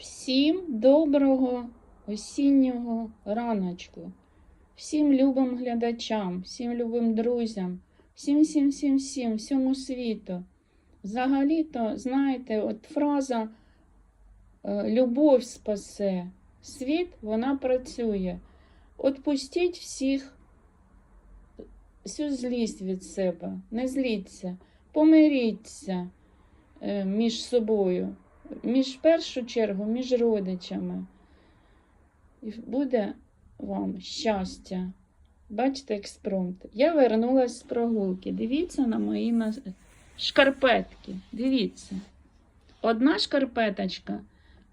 Всім доброго осіннього раночку, всім любим глядачам, всім любим друзям, всім, всім, всім, всім, всьому світу. Взагалі-то, знаєте, от фраза е, любов спасе, світ, вона працює. Отпустіть всіх всю злість від себе, не зліться, помиріться е, між собою між першу чергу між родичами. І буде вам щастя. Бачите, експромт. Я вернулась з прогулки. Дивіться на мої шкарпетки. Дивіться. Одна шкарпеточка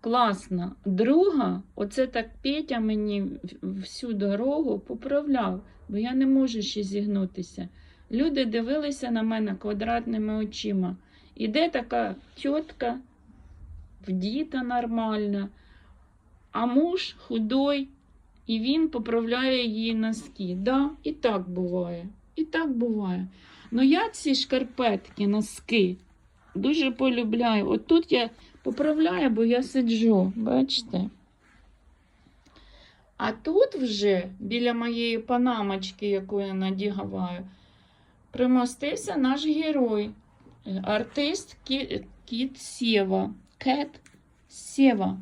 класна, друга, оце так Петя мені всю дорогу поправляв, бо я не можу ще зігнутися. Люди дивилися на мене квадратними очима. Іде така тітка вдіта нормально, а муж худой, і він поправляє її носки. Да, і так буває. І так буває. Ну я ці шкарпетки, носки дуже полюбляю. От тут я поправляю, бо я сиджу, бачите? А тут вже біля моєї панамочки, яку я надягаю, примостився наш герой, артист Кіт Сєва. Кет Сєва.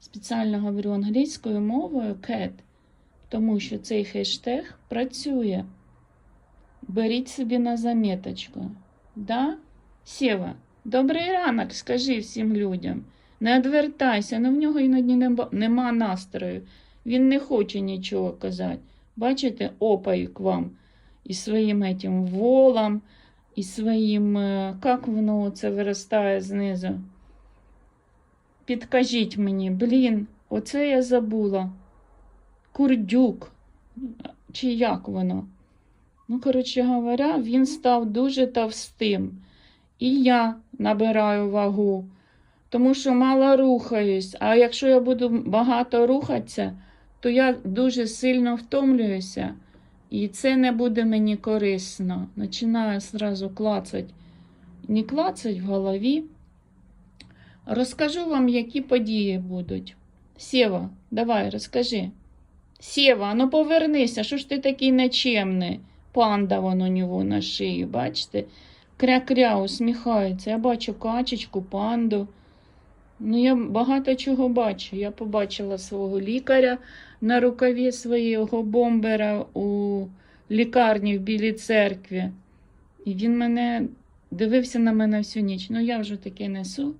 Спеціально говорю англійською мовою кет, тому що цей хештег працює. Беріть собі на заметочку. Да? Сєва, добрий ранок, скажи всім людям. Не відвертайся, ну в нього іноді нема, нема настрою. Він не хоче нічого казати. Бачите, опаю к вам і своїм этим волом, і своїм, е, як воно це виростає знизу. Підкажіть мені, блін, оце я забула. Курдюк. Чи як воно? Ну, коротше говоря, він став дуже товстим. І я набираю вагу, тому що мало рухаюсь. А якщо я буду багато рухатися, то я дуже сильно втомлююся. І це не буде мені корисно. Починаю зразу клацати. Не клацать в голові. Розкажу вам, які події будуть. Сєва, давай, розкажи. Сєва, ну повернися, що ж ти такий нечемний? Панда вон у нього на шиї, бачите? Кря-кря усміхається. Я бачу качечку, панду. Ну, я багато чого бачу. Я побачила свого лікаря на рукаві свого бомбера у лікарні в Білій церкві. І він мене дивився на мене всю ніч. Ну, я вже таке несу.